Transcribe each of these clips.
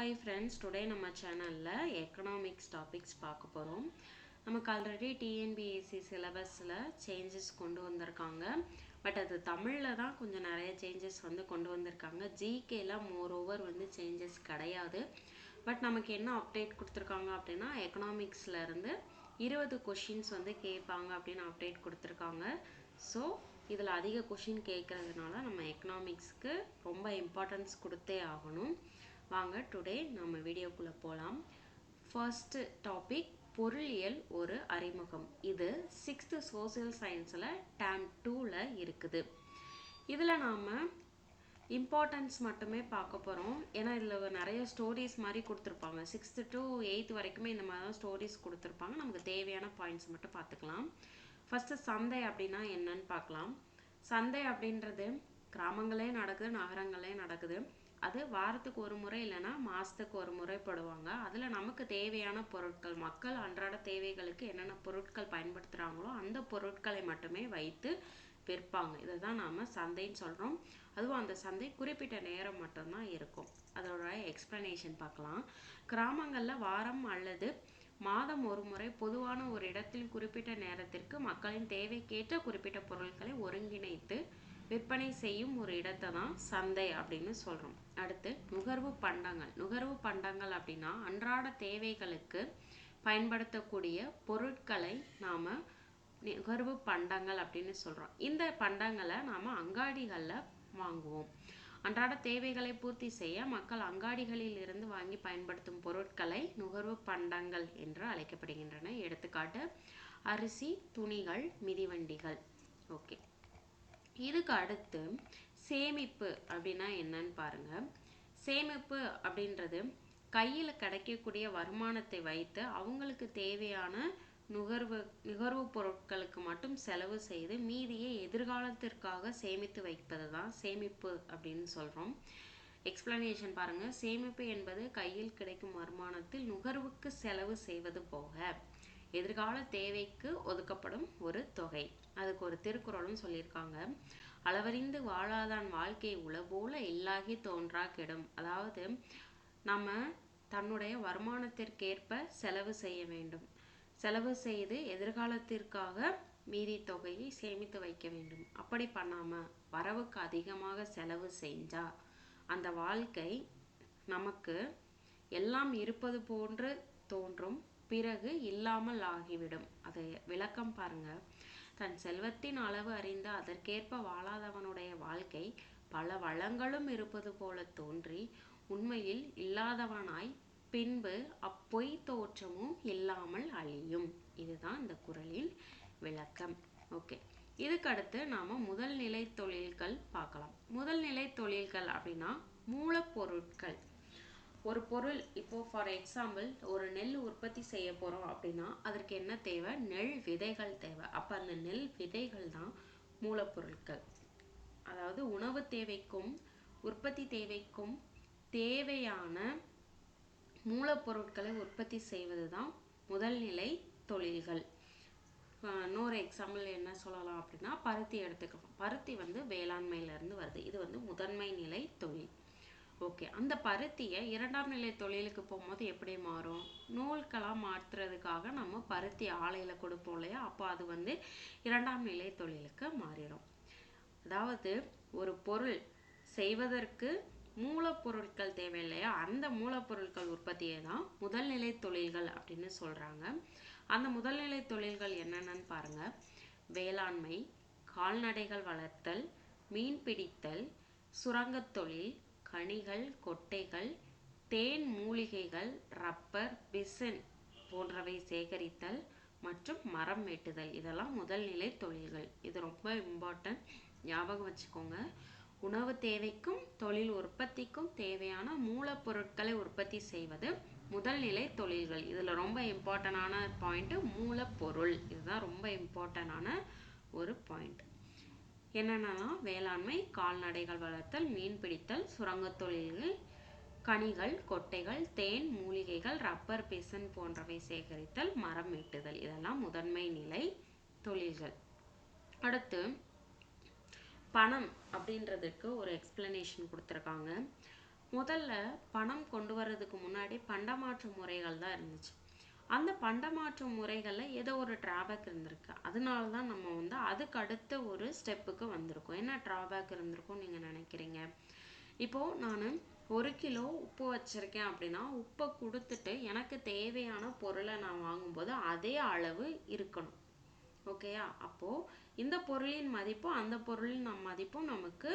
Hi friends today நம்ம சேனலில் economics topics பார்க்க போகிறோம் நமக்கு ஆல்ரெடி டிஎன்பிஎஸ்சி சிலபஸில் சேஞ்சஸ் கொண்டு வந்திருக்காங்க. பட் அது தமிழில் தான் கொஞ்சம் நிறைய சேஞ்சஸ் வந்து கொண்டு வந்திருக்காங்க. ஜிகேல மோர் ஓவர் வந்து சேஞ்சஸ் கிடையாது. பட் நமக்கு என்ன அப்டேட் கொடுத்துருக்காங்க அப்படின்னா எக்கனாமிக்ஸ்லேருந்து இருபது கொஷின்ஸ் வந்து கேட்பாங்க அப்படின்னு அப்டேட் கொடுத்துருக்காங்க. ஸோ இதில் அதிக கொஷின் கேட்குறதுனால நம்ம எக்கனாமிக்ஸ்க்கு ரொம்ப இம்பார்ட்டன்ஸ் கொடுத்தே ஆகணும். வாங்க டுடே நம்ம வீடியோக்குள்ளே போகலாம் ஃபர்ஸ்ட் டாபிக் பொருளியல் ஒரு அறிமுகம். இது சிக்ஸ்த்து சோசியல் சயின்ஸில் டேம் டூவில் இருக்குது. இதில் நாம் இம்பார்ட்டன்ஸ் மட்டுமே பார்க்க போகிறோம் ஏன்னா இதில் நிறைய ஸ்டோரிஸ் மாதிரி கொடுத்துருப்பாங்க. சிக்ஸ்த்து டு எயித்து வரைக்குமே இந்த மாதிரி தான் ஸ்டோரிஸ் கொடுத்துருப்பாங்க. நமக்கு தேவையான பாயிண்ட்ஸ் மட்டும் பார்த்துக்கலாம். ஃபஸ்ட்டு சந்தை அப்படின்னா என்னன்னு பார்க்கலாம். சந்தை அப்படின்றது கிராமங்களே நடக்குது நகரங்களே நடக்குது. அது வாரத்துக்கு ஒரு முறை இல்லைன்னா மாதத்துக்கு ஒரு முறை போடுவாங்க. அதில் நமக்கு தேவையான பொருட்கள் மக்கள் அன்றாட தேவைகளுக்கு என்னென்ன பொருட்கள் பயன்படுத்துகிறாங்களோ அந்த பொருட்களை மட்டுமே வைத்து விற்பாங்க. இதை தான் நாம் சந்தைன்னு சொல்கிறோம் அதுவும் அந்த சந்தை குறிப்பிட்ட நேரம் மட்டும்தான் இருக்கும். அதோட எக்ஸ்ப்ளனேஷன் பார்க்கலாம். கிராமங்களில் வாரம் அல்லது மாதம் ஒரு முறை பொதுவான ஒரு இடத்தில் குறிப்பிட்ட நேரத்திற்கு மக்களின் தேவைக்கேற்ற குறிப்பிட்ட பொருட்களை ஒருங்கிணைத்து விற்பனை செய்யும் ஒரு இடத்தை தான் சந்தை அப்படின்னு சொல்கிறோம் அடுத்து நுகர்வு பண்டங்கள். நுகர்வு பண்டங்கள் அப்படின்னா அன்றாட தேவைகளுக்கு பயன்படுத்தக்கூடிய பொருட்களை நாம் நுகர்வு பண்டங்கள் அப்படின்னு சொல்கிறோம் இந்த பண்டங்களை நாம் அங்காடிகளில் வாங்குவோம். அன்றாட தேவைகளை பூர்த்தி செய்ய மக்கள் அங்காடிகளில் இருந்து வாங்கி பயன்படுத்தும் பொருட்களை நுகர்வு பண்டங்கள் என்று அழைக்கப்படுகின்றன. எடுத்துக்காட்டு அரிசி துணிகள் மிதிவண்டிகள். ஓகே. இதுக்கு அடுத்து சேமிப்பு அப்படின்னா என்னன்னு பாருங்க. சேமிப்பு அப்படின்றது கையில் கிடைக்கக்கூடிய வருமானத்தை வைத்து அவங்களுக்கு தேவையான நுகர்வு நுகர்வு பொருட்களுக்கு மட்டும் செலவு செய்து மீதியை எதிர்காலத்திற்காக சேமித்து வைப்பது தான் சேமிப்பு அப்படின்னு சொல்கிறோம் எக்ஸ்பிளனேஷன் பாருங்கள் சேமிப்பு என்பது கையில் கிடைக்கும் வருமானத்தில் நுகர்வுக்கு செலவு செய்வது போக எதிர்கால தேவைக்கு ஒதுக்கப்படும் ஒரு தொகை. அதுக்கு ஒரு திருக்குறளும் சொல்லியிருக்காங்க. அளவறிந்து வாழாதான் வாழ்க்கை உளபோல இல்லாகி தோன்றா கெடும் அதாவது நம்ம தன்னுடைய வருமானத்திற்கேற்ப செலவு செய்ய வேண்டும். செலவு செய்து எதிர்காலத்திற்காக மீதி தொகையை சேமித்து வைக்க வேண்டும். அப்படி பண்ணாமல் வரவுக்கு அதிகமாக செலவு செஞ்சா அந்த வாழ்க்கை நமக்கு எல்லாம் இருப்பது போன்று தோன்றும். பிறகு இல்லாமல் ஆகிவிடும். அதை விளக்கம் பாருங்க. தன் செல்வத்தின் அளவு அறிந்து அதற்கேற்ப வாழாதவனுடைய வாழ்க்கை பல வளங்களும் இருப்பது போல தோன்றி உண்மையில் இல்லாதவனாய் பின்பு அப்பொய் தோற்றமும் இல்லாமல் அழியும். இதுதான் இந்த குரலின் விளக்கம். ஓகே. இதுக்கடுத்து நாம முதல் நிலை தொழில்கள் பார்க்கலாம். முதல் நிலை தொழில்கள் அப்படின்னா மூலப்பொருட்கள். ஒரு பொருள் இப்போ ஃபார் எக்ஸாம்பிள் ஒரு நெல் உற்பத்தி செய்ய போகிறோம் அப்படின்னா அதற்கு என்ன தேவை? நெல் விதைகள் தேவை. அப்போ அந்த நெல் விதைகள் தான் மூலப்பொருட்கள். அதாவது உணவு தேவைக்கும் உற்பத்தி தேவைக்கும் தேவையான மூலப்பொருட்களை உற்பத்தி செய்வது தான் முதல்நிலை தொழில்கள். இன்னொரு எக்ஸாம்பிள் என்ன சொல்லலாம் அப்படின்னா பருத்தி எடுத்துக்கலாம் பருத்தி வந்து வேளாண்மையிலேருந்து வருது. இது வந்து முதன்மை நிலை தொழில். ஓகே. அந்த பருத்தியை இரண்டாம் நிலை தொழிலுக்கு போகும்போது எப்படி மாறும்? நூல்களாக மாற்றுறதுக்காக நம்ம பருத்தி ஆலையில் கொடுப்போம் இல்லையா? அப்போ அது வந்து இரண்டாம் நிலை தொழிலுக்கு மாறிடும். அதாவது ஒரு பொருள் செய்வதற்கு மூலப்பொருட்கள் தேவை இல்லையா? அந்த மூலப்பொருட்கள் உற்பத்தியை தான் முதல்நிலை தொழில்கள் அப்படின்னு சொல்கிறாங்க அந்த முதல்நிலை தொழில்கள் என்னென்னு பாருங்கள் வேளாண்மை கால்நடைகள் வளர்த்தல் மீன் பிடித்தல் சுரங்கத் தொழில் கனிகள் கொட்டைகள் தேன் மூலிகைகள் ரப்பர் பிசின் போன்றவை சேகரித்தல் மற்றும் மரம் வெட்டுதல். இதெல்லாம் முதல்நிலை தொழில்கள். இது ரொம்ப இம்பார்ட்டன்ட் ஞாபகம் வச்சுக்கோங்க. உணவு தேவைக்கும் தொழில் உற்பத்திக்கும் தேவையான மூலப்பொருட்களை உற்பத்தி செய்வது முதல்நிலை தொழில்கள். இதில் ரொம்ப இம்பார்ட்டண்டான பாயிண்ட்டு மூலப்பொருள். இதுதான் ரொம்ப இம்பார்ட்டண்டான ஒரு பாயிண்ட் என்னென்னலாம் வேளாண்மை கால்நடைகள் வளர்த்தல் மீன் பிடித்தல் சுரங்கத் தொழில்கள் கனிகள் கொட்டைகள் தேன் மூலிகைகள் ரப்பர் பிசன் போன்றவை சேகரித்தல் மரம் வெட்டுதல். இதெல்லாம் முதன்மை நிலை தொழில்கள். அடுத்து பணம் அப்படின்றதுக்கு ஒரு எக்ஸ்பிளனேஷன் கொடுத்துருக்காங்க. முதல்ல பணம் கொண்டு வர்றதுக்கு முன்னாடி பண்டமாற்று முறைகள் தான் இருந்துச்சு. அந்த பண்டமாற்று முறைகளில் ஏதோ ஒரு ட்ராபேக் இருந்திருக்கு. அதனால தான் நம்ம வந்து அதுக்கு அடுத்த ஒரு ஸ்டெப்புக்கு வந்திருக்கோம். என்ன ட்ராபேக் இருந்திருக்கும் நீங்கள் நினைக்கிறீங்க? இப்போது நான் ஒரு கிலோ உப்பு வச்சுருக்கேன் அப்படின்னா உப்பை கொடுத்துட்டு எனக்கு தேவையான பொருளை நான் வாங்கும்போது அதே அளவு இருக்கணும். ஓகேயா? அப்போது இந்த பொருளின் மதிப்பும் அந்த பொருளின் நம் மதிப்பும் நமக்கு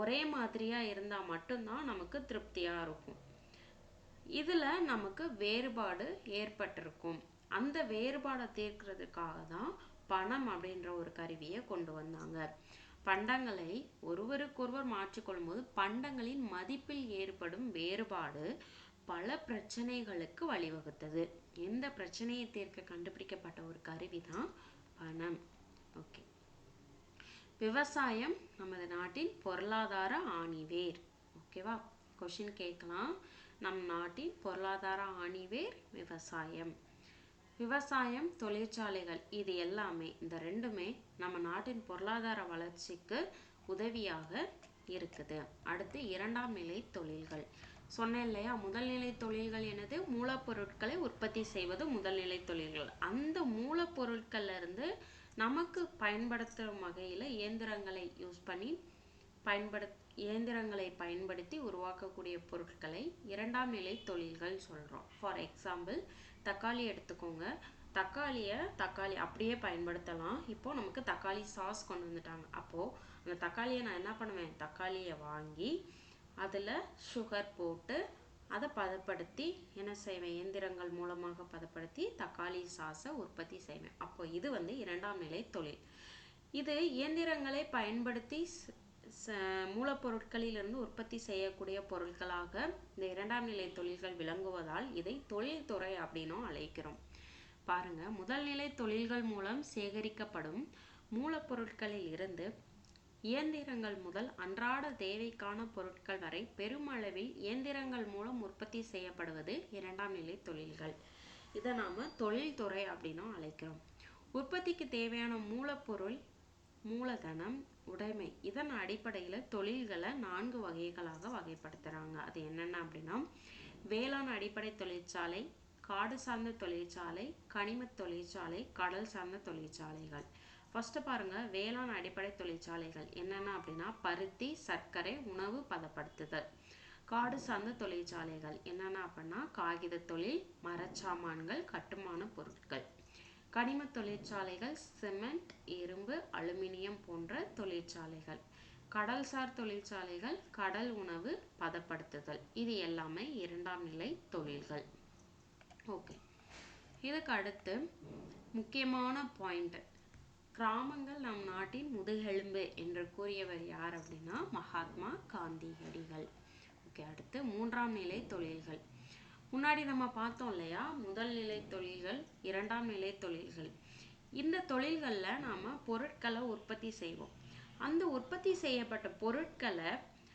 ஒரே மாதிரியாக இருந்தால் மட்டும்தான் நமக்கு திருப்தியாக இருக்கும். இதில் நமக்கு வேறுபாடு ஏற்பட்டிருக்கும். அந்த வேறுபாடை தீர்க்கிறதுக்காக தான் பணம் அப்படின்ற ஒரு கருவியை கொண்டு வந்தாங்க. பண்டங்களை ஒருவருக்கொருவர் மாற்றிக்கொள்ளும் போது பண்டங்களின் மதிப்பில் ஏற்படும் வேறுபாடு பல பிரச்சனைகளுக்கு வழிவகுத்தது. எந்த பிரச்சனையை தீர்க்க கண்டுபிடிக்கப்பட்ட ஒரு கருவி தான் பணம். ஓகே. விவசாயம் நமது நாட்டின் பொருளாதார ஆணிவேர். ஓகேவா? கொஷின் கேட்கலாம். நம் நாட்டின் பொருளாதார ஆணிவேர் விவசாயம். விவசாயம் தொழிற்சாலைகள் இது எல்லாமே இந்த ரெண்டுமே நம்ம நாட்டின் பொருளாதார வளர்ச்சிக்கு உதவியாக இருக்குது. அடுத்து இரண்டாம் நிலை தொழில்கள். சொன்னேன் இல்லையா? முதல்நிலை தொழில்கள் என்னது? மூலப்பொருட்களை உற்பத்தி செய்வது முதல்நிலை தொழில்கள். அந்த மூலப்பொருட்கள்ல இருந்து நமக்கு பயன்படுத்தும் வகையில் இயந்திரங்களை யூஸ் பண்ணி பயன்படு இயந்திரங்களை பயன்படுத்தி உருவாக்கக்கூடிய பொருட்களை இரண்டாம் நிலை தொழில்கள் சொல்கிறோம் ஃபார் எக்ஸாம்பிள் தக்காளி எடுத்துக்கோங்க. தக்காளியை தக்காளி அப்படியே பயன்படுத்தலாம். இப்போது நமக்கு தக்காளி சாஸ் கொண்டு வந்துட்டாங்க. அப்போது அந்த தக்காளியை நான் என்ன பண்ணுவேன்? தக்காளியை வாங்கி அதில் சுகர் போட்டு அதை பதப்படுத்தி என்ன செய்வேன்? இயந்திரங்கள் மூலமாக பதப்படுத்தி தக்காளி சாஸை உற்பத்தி செய்வேன். அப்போ இது வந்து இரண்டாம் நிலை தொழில். இது இயந்திரங்களை பயன்படுத்தி ச மூலப்பொருட்களிலிருந்து உற்பத்தி செய்யக்கூடிய பொருட்களாக இந்த இரண்டாம் நிலை தொழில்கள் விளங்குவதால் இதை தொழில்துறை அப்படின்னும் அழைக்கிறோம். பாருங்க முதல் நிலை தொழில்கள் மூலம் சேகரிக்கப்படும் மூலப்பொருட்களில் இருந்து இயந்திரங்கள் முதல் அன்றாட தேவைக்கான பொருட்கள் வரை பெருமளவில் இயந்திரங்கள் மூலம் உற்பத்தி செய்யப்படுவது இரண்டாம் நிலை தொழில்கள். இதை நாம் தொழில்துறை அப்படின்னும் அழைக்கிறோம். உற்பத்திக்கு தேவையான மூலப்பொருள் மூலதனம் உடைமை. இதன் அடிப்படையில் தொழில்களை நான்கு வகைகளாக வகைப்படுத்துகிறாங்க அது என்னென்ன அப்படின்னா வேளாண் அடிப்படை தொழிற்சாலை காடு சார்ந்த தொழிற்சாலை கனிம தொழிற்சாலை கடல் சார்ந்த தொழிற்சாலைகள். ஃபஸ்ட்டு பாருங்க வேளாண் அடிப்படை தொழிற்சாலைகள். என்னென்ன அப்படின்னா பருத்தி சர்க்கரை உணவு பதப்படுத்துதல். காடு சார்ந்த தொழிற்சாலைகள். என்னென்ன அப்படின்னா காகித தொழில் மரச்சாமான்கள் கட்டுமான பொருட்கள். கனிம தொழிற்சாலைகள் சிமெண்ட் இரும்பு அலுமினியம் போன்ற தொழிற்சாலைகள் கடல்சார் தொழிற்சாலைகள் கடல் உணவு பதப்படுத்துதல். இது எல்லாமே இரண்டாம் நிலை தொழில்கள். ஓகே. இதுக்கு அடுத்து முக்கியமான பாயிண்ட். கிராமங்கள் நம் நாட்டின் முதுகெலும்பு என்று கூறியவர் யார் அப்படின்னா மகாத்மா காந்தியடிகள். ஓகே அடுத்து மூன்றாம் நிலை தொழில்கள். முன்னாடி நம்ம பார்த்தோம் இல்லையா முதல் நிலை தொழில்கள் இரண்டாம் நிலை தொழில்கள். இந்த தொழில்களில் நாம் பொருட்களை உற்பத்தி செய்வோம். அந்த உற்பத்தி செய்யப்பட்ட பொருட்களை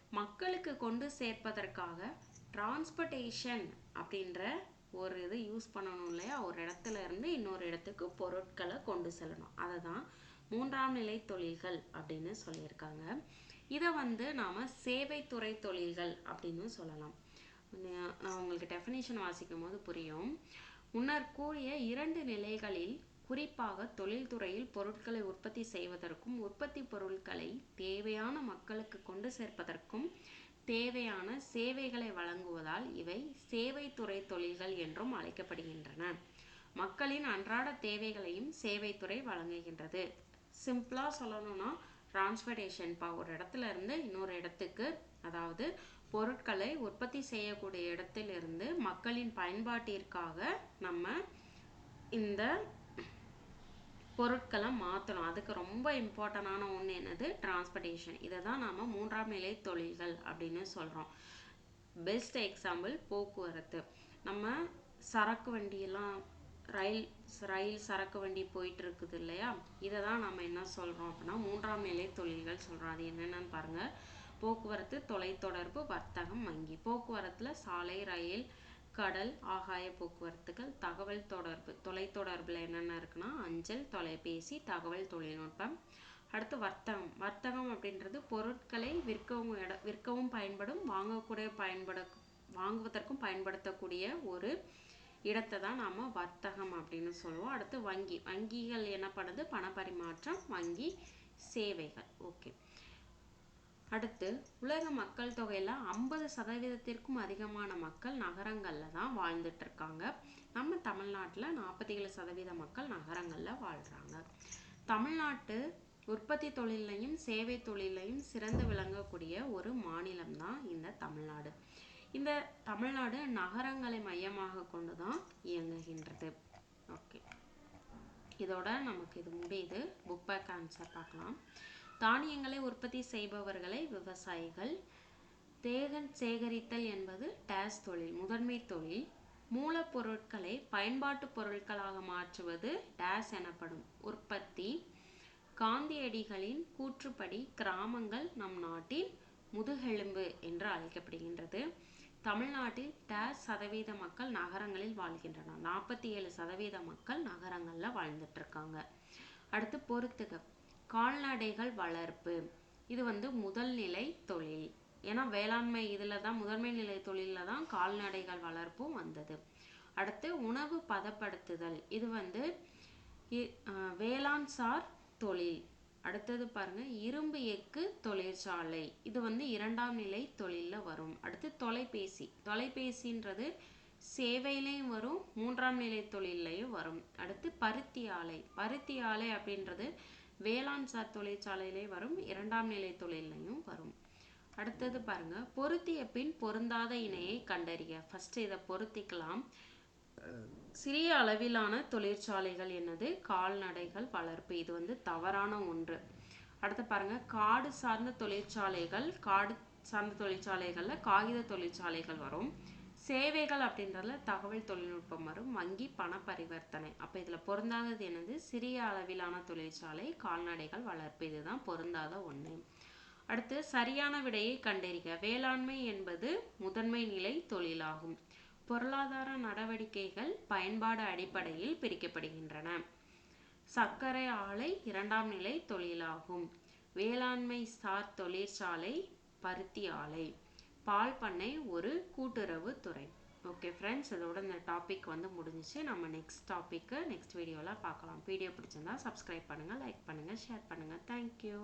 மக்களுக்கு கொண்டு சேர்ப்பதற்காக டிரான்ஸ்போர்ட்டேஷன் அப்படின்ற ஒரு இது யூஸ் பண்ணணும் இல்லையா? ஒரு இடத்துல இருந்து இன்னொரு இடத்துக்கு பொருட்களை கொண்டு செல்லணும். அதை தான் மூன்றாம் நிலை தொழில்கள் அப்படின்னு சொல்லியிருக்காங்க. இதை வந்து நாம் சேவைத்துறை தொழில்கள் அப்படின்னு சொல்லலாம். நான் உங்களுக்கு டெஃபினேஷன் வாசிக்கும் போது புரியும். முன்னர் கூறிய இரண்டு நிலைகளில் குறிப்பாக தொழில்துறையில் பொருட்களை உற்பத்தி செய்வதற்கும் உற்பத்தி பொருட்களை தேவையான மக்களுக்கு கொண்டு சேர்ப்பதற்கும் தேவையான சேவைகளை வழங்குவதால் இவை சேவைத்துறை தொழில்கள் என்றும் அழைக்கப்படுகின்றன. மக்களின் அன்றாட தேவைகளையும் சேவைத்துறை வழங்குகின்றது. சிம்பிளாக சொல்லணும்னா டிரான்ஸ்போர்ட்டேஷன் இப்போ ஒரு இடத்துல இருந்து இன்னொரு இடத்துக்கு அதாவது பொருட்களை உற்பத்தி செய்யக்கூடிய இடத்திலிருந்து மக்களின் பயன்பாட்டிற்காக நம்ம இந்த பொருட்களை மாற்றணும் அதுக்கு ரொம்ப இம்பார்ட்டண்டான ஒன்று என்னது? டிரான்ஸ்போர்ட்டேஷன் இதை தான் நாம் மூன்றாம் நிலை தொழில்கள் அப்படின்னு சொல்கிறோம் பெஸ்ட் எக்ஸாம்பிள் போக்குவரத்து. நம்ம சரக்கு வண்டியெல்லாம் ரயில் ரயில் சரக்கு வண்டி போயிட்டு இருக்குது இல்லையா? இதை தான் நம்ம என்ன சொல்கிறோம் அப்படின்னா மூன்றாம் நிலை தொழில்கள் சொல்கிறோம் அது என்னென்னு பாருங்கள் போக்குவரத்து தொலைத்தொடர்பு வர்த்தகம் வங்கி. போக்குவரத்தில் சாலை ரயில் கடல் ஆகாய போக்குவரத்துகள் தகவல் தொடர்பு தொலைத்தொடர்பில் என்னென்ன இருக்குன்னா அஞ்சல் தொலைபேசி தகவல் தொழில்நுட்பம். அடுத்து வர்த்தகம். வர்த்தகம் அப்படின்றது பொருட்களை விற்கவும் இட விற்கவும் பயன்படும் வாங்கக்கூடிய பயன்பட வாங்குவதற்கும் பயன்படுத்தக்கூடிய ஒரு இடத்தை தான் நாம் வர்த்தகம் அப்படின்னு சொல்லுவோம். அடுத்து வங்கி. வங்கிகள் என்ன பண்ணுது பணப்பரிமாற்றம் வங்கி சேவைகள். ஓகே. அடுத்து உலக மக்கள் தொகையில் ஐம்பது சதவீதத்திற்கும் அதிகமான மக்கள் நகரங்களில் தான் வாழ்ந்துட்டு இருக்காங்க நம்ம தமிழ்நாட்டில் நாற்பத்தி ஏழு சதவீத மக்கள் நகரங்களில் வாழ்கிறாங்க தமிழ்நாட்டு உற்பத்தி தொழிலையும் சேவை தொழிலையும் சிறந்து விளங்கக்கூடிய ஒரு மாநிலம் தான் இந்த தமிழ்நாடு. இந்த தமிழ்நாடு நகரங்களை மையமாக கொண்டு தான் இயங்குகின்றது. ஓகே. இதோட நமக்கு இது முடியுது புக் பேக் ஆன்சர் பார்க்கலாம். தானியங்களை உற்பத்தி செய்பவர்களை விவசாயிகள். தேகன் சேகரித்தல் என்பது டேஸ் தொழில் முதன்மை தொழில். மூலப்பொருட்களை பயன்பாட்டு பொருட்களாக மாற்றுவது டேஸ் எனப்படும் உற்பத்தி. காந்தியடிகளின் கூற்றுப்படி கிராமங்கள் நம் நாட்டின் முதுகெலும்பு என்று அழைக்கப்படுகின்றது. தமிழ்நாட்டில் டேஸ் சதவீத மக்கள் நகரங்களில் வாழ்கின்றனர். நாற்பத்தி ஏழு சதவீத மக்கள் நகரங்களில் வாழ்ந்துட்டு இருக்காங்க. அடுத்து பொறுத்துக கால்நடைகள் வளர்ப்பு. இது வந்து முதல் நிலை தொழில். ஏன்னா வேளாண்மை இதில் தான் முதன்மை நிலை தொழிலில் தான் கால்நடைகள் வளர்ப்பும் வந்தது. அடுத்து உணவு பதப்படுத்துதல். இது வந்து வேளாண் சார் தொழில். அடுத்தது பாருங்க இரும்பு எக்கு தொழிற்சாலை. இது வந்து இரண்டாம் நிலை தொழிலில் வரும். அடுத்து தொலைபேசி. தொலைபேசின்றது சேவையிலையும் வரும் மூன்றாம் நிலை தொழிலையும் வரும். அடுத்து பருத்தி ஆலை. பருத்தி ஆலை அப்படின்றது வேளாண் சார் தொழிற்சாலையிலே வரும் இரண்டாம் நிலை தொழிலையும் வரும். அடுத்தது பாருங்க பொருத்திய பின் பொருந்தாத இணையை கண்டறிய ஃபர்ஸ்ட் இதை பொருத்திக்கலாம். சிறிய அளவிலான தொழிற்சாலைகள் என்னது? கால்நடைகள் வளர்ப்பு. இது வந்து தவறான ஒன்று. அடுத்து பாருங்க காடு சார்ந்த தொழிற்சாலைகள் காடு சார்ந்த தொழிற்சாலைகளில் காகித தொழிற்சாலைகள் வரும். சேவைகள் அப்படின்றதுல தகவல் தொழில்நுட்பம் வரும். வங்கி பண பரிவர்த்தனை அப்போ இதில் பொருந்தாதது என்னது? சிறிய அளவிலான தொழிற்சாலை கால்நடைகள் வளர்ப்பு. இதுதான் பொருந்தாத ஒன்று அடுத்து சரியான விடையை கண்டறிக. வேளாண்மை என்பது முதன்மை நிலை தொழிலாகும். பொருளாதார நடவடிக்கைகள் பயன்பாடு அடிப்படையில் பிரிக்கப்படுகின்றன. சர்க்கரை ஆலை இரண்டாம் நிலை தொழிலாகும். வேளாண்மை சார் தொழிற்சாலை பருத்தி ஆலை. பால் பண்ணை ஒரு கூட்டுறவு துறை. ஓகே ஃப்ரெண்ட்ஸ் இதோட இந்த டாபிக் வந்து முடிஞ்சிச்சு. நம்ம நெக்ஸ்ட் டாப்பிக்கு நெக்ஸ்ட் வீடியோவில் பார்க்கலாம். வீடியோ பிடிச்சிருந்தா சப்ஸ்கிரைப் பண்ணுங்கள் லைக் பண்ணுங்கள் ஷேர் பண்ணுங்கள் தேங்க்யூ